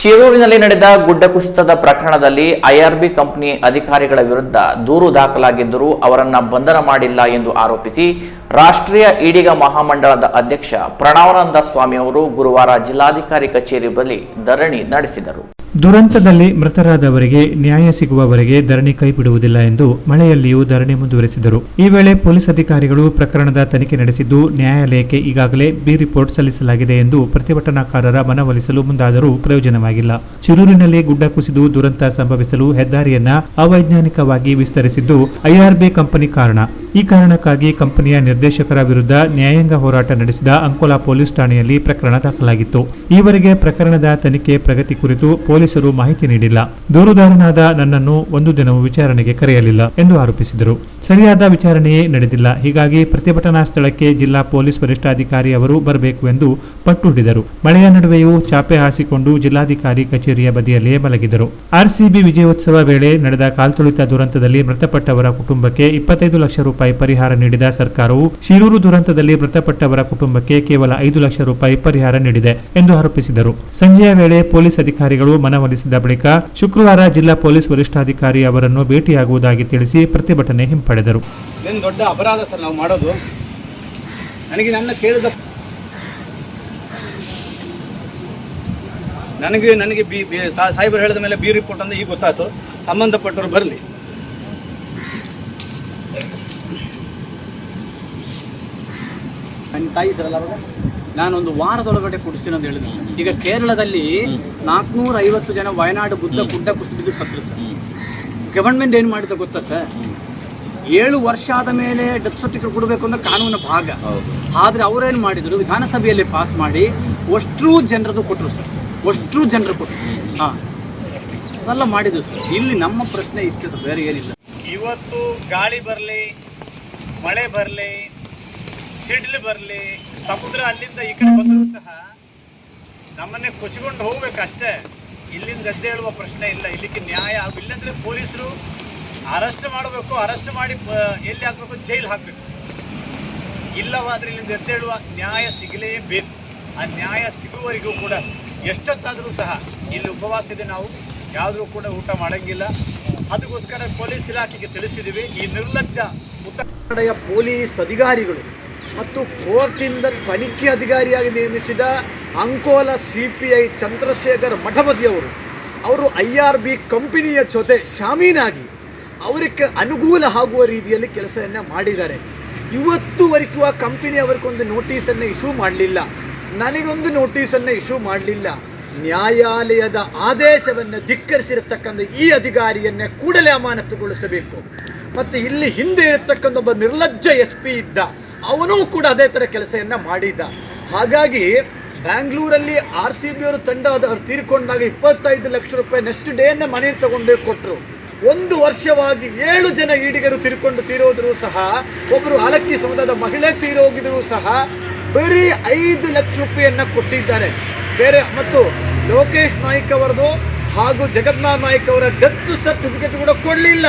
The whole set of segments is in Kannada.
ಶಿರೂರಿನಲ್ಲಿ ನಡೆದ ಗುಡ್ಡ ಕುಸಿತದ ಪ್ರಕರಣದಲ್ಲಿ ಐಆರ್ಬಿ ಕಂಪನಿ ಅಧಿಕಾರಿಗಳ ವಿರುದ್ಧ ದೂರು ದಾಖಲಾಗಿದ್ದರೂ ಅವರನ್ನು ಬಂಧನ ಮಾಡಿಲ್ಲ ಎಂದು ಆರೋಪಿಸಿ ರಾಷ್ಟ್ರೀಯ ಈಡಿಗ ಮಹಾಮಂಡಳದ ಅಧ್ಯಕ್ಷ ಪ್ರಣವಾನಂದ ಸ್ವಾಮಿ ಅವರು ಗುರುವಾರ ಜಿಲ್ಲಾಧಿಕಾರಿ ಕಚೇರಿ ಬಳಿ ಧರಣಿ ನಡೆಸಿದರು. ದುರಂತದಲ್ಲಿ ಮೃತರಾದವರಿಗೆ ನ್ಯಾಯ ಸಿಗುವವರೆಗೆ ಧರಣಿ ಕೈಬಿಡುವುದಿಲ್ಲ ಎಂದು ಮಳೆಯಲ್ಲಿಯೂ ಧರಣಿ ಮುಂದುವರೆಸಿದರು. ಈ ವೇಳೆ ಪೊಲೀಸ್ ಅಧಿಕಾರಿಗಳು ಪ್ರಕರಣದ ತನಿಖೆ ನಡೆಸಿದ್ದು, ನ್ಯಾಯಾಲಯಕ್ಕೆ ಈಗಾಗಲೇ ಬಿ ರಿಪೋರ್ಟ್ ಸಲ್ಲಿಸಲಾಗಿದೆ ಎಂದು ಪ್ರತಿಭಟನಾಕಾರರ ಮನವೊಲಿಸಲು ಮುಂದಾದರೂ ಪ್ರಯೋಜನವಾಗಿಲ್ಲ. ಚಿರೂರಿನಲ್ಲಿ ಗುಡ್ಡ ಕುಸಿದು ದುರಂತ ಸಂಭವಿಸಲು ಹೆದ್ದಾರಿಯನ್ನ ಅವೈಜ್ಞಾನಿಕವಾಗಿ ವಿಸ್ತರಿಸಿದ್ದು ಐಆರ್ಬಿ ಕಂಪನಿ ಕಾರಣ. ಈ ಕಾರಣಕ್ಕಾಗಿ ಕಂಪನಿಯ ನಿರ್ದೇಶಕರ ವಿರುದ್ಧ ನ್ಯಾಯಾಂಗ ಹೋರಾಟ ನಡೆಸಿದ ಅಂಕೋಲಾ ಪೊಲೀಸ್ ಠಾಣೆಯಲ್ಲಿ ಪ್ರಕರಣ ದಾಖಲಾಗಿತ್ತು. ಈವರೆಗೆ ಪ್ರಕರಣದ ತನಿಖೆ ಪ್ರಗತಿ ಕುರಿತು ಪೊಲೀಸರು ಮಾಹಿತಿ ನೀಡಿಲ್ಲ. ದೂರುದಾರನಾದ ನನ್ನನ್ನು ಒಂದು ದಿನವೂ ವಿಚಾರಣೆಗೆ ಕರೆಯಲಿಲ್ಲ ಎಂದು ಆರೋಪಿಸಿದರು. ಸರಿಯಾದ ವಿಚಾರಣೆಯೇ ನಡೆದಿಲ್ಲ. ಹೀಗಾಗಿ ಪ್ರತಿಭಟನಾ ಸ್ಥಳಕ್ಕೆ ಜಿಲ್ಲಾ ಪೊಲೀಸ್ ವರಿಷ್ಠಾಧಿಕಾರಿ ಅವರು ಬರಬೇಕು ಎಂದು ಪಟ್ಟು ಹಿಡಿದರು ಮಳೆಯ ನಡುವೆಯೂ ಚಾಪೆ ಹಾಸಿಕೊಂಡು ಜಿಲ್ಲಾಧಿಕಾರಿ ಕಚೇರಿಯ ಬದಿಯಲ್ಲಿಯೇ ಮಲಗಿದರು. ಆರ್ಸಿಬಿ ವಿಜಯೋತ್ಸವ ವೇಳೆ ನಡೆದ ಕಾಲ್ತುಳಿತ ದುರಂತದಲ್ಲಿ ಮೃತಪಟ್ಟವರ ಕುಟುಂಬಕ್ಕೆ ಇಪ್ಪತ್ತೈದು ಲಕ್ಷ ರೂಪಾಯಿ ಪರಿಹಾರ ನೀಡಿದ ಸರ್ಕಾರವು ಶಿರೂರು ದುರಂತದಲ್ಲಿ ಮೃತಪಟ್ಟವರ ಕುಟುಂಬಕ್ಕೆ ಕೇವಲ ಐದು ಲಕ್ಷ ರೂಪಾಯಿ ಪರಿಹಾರ ನೀಡಿದೆ ಎಂದು ಆರೋಪಿಸಿದರು. ಸಂಜೆಯ ವೇಳೆ ಪೊಲೀಸ್ ಅಧಿಕಾರಿಗಳು ಮನವೊಲಿಸಿದ ಬಳಿಕ ಶುಕ್ರವಾರ ಜಿಲ್ಲಾ ಪೊಲೀಸ್ ವರಿಷ್ಠಾಧಿಕಾರಿ ಅವರನ್ನು ಭೇಟಿಯಾಗುವುದಾಗಿ ತಿಳಿಸಿ ಪ್ರತಿಭಟನೆ ಹಿಂಪಡೆದರು. ದೊಡ್ಡ ಅಪರಾಧ ಸರ್ ನಾವು ಮಾಡೋದು? ನನಗೆ ನನ್ನ ಕೇಳಿದ ನನಗೆ ನನಗೆ ಬಿ ಸಾಹೇಬರು ಹೇಳಿದ ಮೇಲೆ ಬಿ ರಿಪೋರ್ಟ್ ಅಂತ ಈಗ ಗೊತ್ತಾಯ್ತು. ಸಂಬಂಧಪಟ್ಟವರು ಬರಲಿ. ನನ್ನ ತಾಯಿ ಇದ್ರಲ್ಲ ಅವಾಗ? ನಾನೊಂದು ವಾರದೊಳಗಡೆ ಕೊಡಿಸ್ತೀನಿ ಅಂತ ಹೇಳಿದೆ ಸರ್. ಈಗ ಕೇರಳದಲ್ಲಿ ನಾಲ್ಕುನೂರ ಐವತ್ತು ಜನ ವಯನಾಡು ಬುದ್ಧ ಗುಡ್ಡ ಕುಸಿದು ಸತ್ರು ಸರ್. ಗವರ್ಮೆಂಟ್ ಏನು ಮಾಡಿದೆ ಗೊತ್ತಾ ಸರ್? ಏಳು ವರ್ಷ ಆದ ಮೇಲೆ ಡೆತ್ ಸರ್ಟಿಫಿಕೇಟ್ ಕೊಡಬೇಕು ಅಂತ ಕಾನೂನು ಭಾಗ. ಆದರೆ ಅವರೇನು ಮಾಡಿದರು? ವಿಧಾನಸಭೆಯಲ್ಲಿ ಪಾಸ್ ಮಾಡಿ ಅಷ್ಟೂ ಜನರದು ಕೊಟ್ಟರು ಸರ್. ಅಷ್ಟೂ ಜನರು ಕೊಟ್ಟರು ಹಾಂ. ಅದೆಲ್ಲ ಮಾಡಿದ್ರು ಸರ್. ಇಲ್ಲಿ ನಮ್ಮ ಪ್ರಶ್ನೆ ಇಷ್ಟೇ ಸರ್. ಬೇರೆ ಏನಿಲ್ಲ. ಇವತ್ತು ಗಾಳಿ ಬರಲಿ ಮಳೆ ಬರಲಿ, ಸಿಡ್ಲು ಬರಲಿ, ಸಮುದ್ರ ಅಲ್ಲಿಂದ ಈ ಕಡೆ ಬಂದರೂ ಸಹ ನಮ್ಮನ್ನೇ ಖುಷಿಕೊಂಡು ಹೋಗ್ಬೇಕಷ್ಟೇ. ಇಲ್ಲಿಂದ ಎದ್ದೇಳುವ ಪ್ರಶ್ನೆ ಇಲ್ಲ. ಇಲ್ಲಿಗೆ ನ್ಯಾಯ ಆಗ- ಪೊಲೀಸರು ಅರೆಸ್ಟ್ ಮಾಡಬೇಕು, ಅರೆಸ್ಟ್ ಮಾಡಿ ಎಲ್ಲಿ ಹಾಕಬೇಕು ಜೈಲ್ ಹಾಕಬೇಕು. ಇಲ್ಲವಾದ್ರೆ ಇಲ್ಲಿಂದ ಎದ್ದೇಳುವ ನ್ಯಾಯ ಸಿಗಲೇಬೇಕು ಆ ನ್ಯಾಯ ಸಿಗುವವರಿಗೂ ಕೂಡ ಎಷ್ಟೊತ್ತಾದರೂ ಸಹ ಇಲ್ಲಿ ಉಪವಾಸ ಇದೆ. ನಾವು ಯಾವುದೂ ಕೂಡ ಊಟ ಮಾಡಂಗಿಲ್ಲ. ಅದಕ್ಕೋಸ್ಕರ ಪೊಲೀಸ್ ಇಲಾಖೆಗೆ ತಿಳಿಸಿದ್ದೀವಿ ಈ ನಿರ್ಲಜ್ಜ ಉತ್ತರ ಕನ್ನಡ ಪೊಲೀಸ್ ಅಧಿಕಾರಿಗಳು ಮತ್ತು ಕೋರ್ಟಿಂದ ತನಿಖೆ ಅಧಿಕಾರಿಯಾಗಿ ನೇಮಿಸಿದ Ankola C P I Chandrashekhar ಮಠಪತಿಯವರು, ಅವರು ಐ ಆರ್ ಬಿ ಕಂಪನಿಯ ಜೊತೆ ಶಾಮೀನಾಗಿ ಅವರಿಗೆ ಅನುಕೂಲ ಆಗುವ ರೀತಿಯಲ್ಲಿ ಕೆಲಸವನ್ನು ಮಾಡಿದ್ದಾರೆ. ಇವತ್ತುವರೆಗೂ ಆ ಕಂಪನಿ ಅವರಿಗೊಂದು ನೋಟಿಸನ್ನು ಇಶ್ಯೂ ಮಾಡಲಿಲ್ಲ. ನನಗೊಂದು ನೋಟಿಸನ್ನು ಇಶ್ಯೂ ಮಾಡಲಿಲ್ಲ. ನ್ಯಾಯಾಲಯದ ಆದೇಶವನ್ನು ಧಿಕ್ಕರಿಸಿರತಕ್ಕಂಥ ಈ ಅಧಿಕಾರಿಯನ್ನೇ ಕೂಡಲೇ ಅಮಾನತುಗೊಳಿಸಬೇಕು. ಮತ್ತು ಇಲ್ಲಿ ಹಿಂದೆ ಇರತಕ್ಕಂಥ ಒಬ್ಬ ನಿರ್ಲಜ್ಜ ಎಸ್ ಪಿ ಇದ್ದ, ಅವನೂ ಕೂಡ ಅದೇ ಥರ ಕೆಲಸವನ್ನು ಮಾಡಿದ್ದ. ಹಾಗಾಗಿ ಬ್ಯಾಂಗ್ಳೂರಲ್ಲಿ ಆರ್ ಸಿ ಬಿ ಅವರು ತಂಡ ಅವರು ತೀರ್ಕೊಂಡಾಗ ಇಪ್ಪತ್ತೈದು ಲಕ್ಷ ರೂಪಾಯಿ ನೆಕ್ಸ್ಟ್ ಡೇನೇ ಮನೆ ತಗೊಂಡೇ ಕೊಟ್ಟರು ಒಂದು ವರ್ಷವಾಗಿ ಏಳು ಜನ ಈಡಿಗರು ತೀರ್ಕೊಂಡು ತೀರೋದ್ರು ಸಹ ಒಬ್ಬರು ಆಲಕ್ಕಿ ಸಮುದಾಯದ ಮಹಿಳೆ ತೀರೋಗಿದ್ರು ಸಹ, ಬರೀ ಐದು ಲಕ್ಷ ರೂಪಾಯಿಯನ್ನು ಕೊಟ್ಟಿದ್ದಾರೆ. ಬೇರೆ ಮತ್ತು ಲೋಕೇಶ್ ನಾಯ್ಕ್ ಅವರದು ಹಾಗೂ ಜಗನ್ನಾಥ್ ನಾಯ್ಕ್ ಅವರ ಡೆತ್ ಸರ್ಟಿಫಿಕೇಟ್ ಕೂಡ ಕೊಡಲಿಲ್ಲ.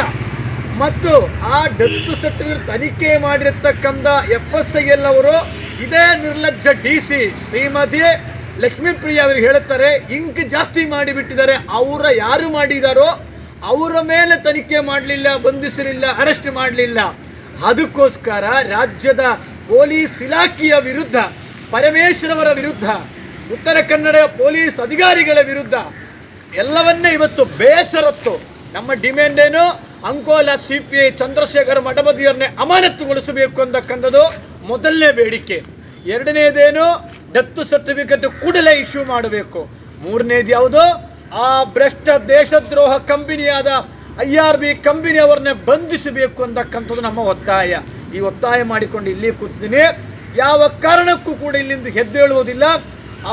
ಮತ್ತು ಆ ಡೆತ್ ಸರ್ಟಿಫಿಕೇಟ್ ತನಿಖೆ ಮಾಡಿರತಕ್ಕಂಥ ಎಫ್ ಎಸ್ ಐ ಎಲ್ ಅವರು ಇದೇ ನಿರ್ಲಜ್ಜ ಡಿ ಸಿ ಶ್ರೀಮತಿ ಲಕ್ಷ್ಮೀಪ್ರಿಯ ಅವರು ಹೇಳುತ್ತಾರೆ, ಇಂಕ್ ಜಾಸ್ತಿ ಮಾಡಿಬಿಟ್ಟಿದ್ದಾರೆ, ಅವರ ಯಾರು ಮಾಡಿದಾರೋ ಅವರ ಮೇಲೆ ತನಿಖೆ ಮಾಡಲಿಲ್ಲ, ಬಂಧಿಸಲಿಲ್ಲ ಅರೆಸ್ಟ್ ಮಾಡಲಿಲ್ಲ. ಅದಕ್ಕೋಸ್ಕರ ರಾಜ್ಯದ ಪೊಲೀಸ್ ಇಲಾಖೆಯ ವಿರುದ್ಧ ಪರಮೇಶ್ವರವರ ವಿರುದ್ಧ ಉತ್ತರ ಕನ್ನಡ ಪೊಲೀಸ್ ಅಧಿಕಾರಿಗಳ ವಿರುದ್ಧ ಎಲ್ಲವನ್ನೇ ಇವತ್ತು ಬೇಸರತ್ತು. ನಮ್ಮ ಡಿಮ್ಯಾಂಡ್ ಏನು? Ankola C P I Chandrashekhar ಮಠಬದಿಯವರನ್ನೇ ಅಮಾನತುಗೊಳಿಸಬೇಕು ಅಂತಕ್ಕಂಥದ್ದು ಮೊದಲನೇ ಬೇಡಿಕೆ. ಎರಡನೇದೇನು? ಡೆತ್ ಸರ್ಟಿಫಿಕೇಟ್ ಕೂಡಲೇ ಇಶ್ಯೂ ಮಾಡಬೇಕು. ಮೂರನೇದು ಯಾವುದು? ಆ ಭ್ರಷ್ಟ ದೇಶದ್ರೋಹ ಕಂಪನಿಯಾದ ಐ ಆರ್ ಬಿ ಕಂಪನಿಯವರನ್ನೇ ಬಂಧಿಸಬೇಕು ಅಂತಕ್ಕಂಥದ್ದು ನಮ್ಮ ಒತ್ತಾಯ. ಈ ಒತ್ತಾಯ ಮಾಡಿಕೊಂಡು ಇಲ್ಲಿ ಕೂತಿದ್ದೀನಿ. ಯಾವ ಕಾರಣಕ್ಕೂ ಕೂಡ ಇಲ್ಲಿಂದ ಎದ್ದೇಳುವುದಿಲ್ಲ.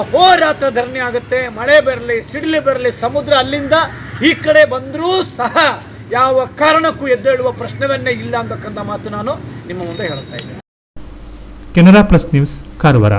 ಅಹೋರಾತ್ರ ಧರಣಿ ಆಗುತ್ತೆ, ಮಳೆ ಬರಲಿ, ಸಿಡಿಲು ಬರಲಿ, ಸಮುದ್ರ ಅಲ್ಲಿಂದ ಈ ಕಡೆ ಬಂದರೂ ಸಹ ಯಾವ ಕಾರಣಕ್ಕೂ ಎದ್ದೇಳುವ ಪ್ರಶ್ನವನ್ನೇ ಇಲ್ಲ ಅಂತಕ್ಕಂಥ ಮಾತು ನಾನು ನಿಮ್ಮ ಮುಂದೆ ಹೇಳ್ತಾ ಇದ್ದೇನೆ. Canara plus news Karwar.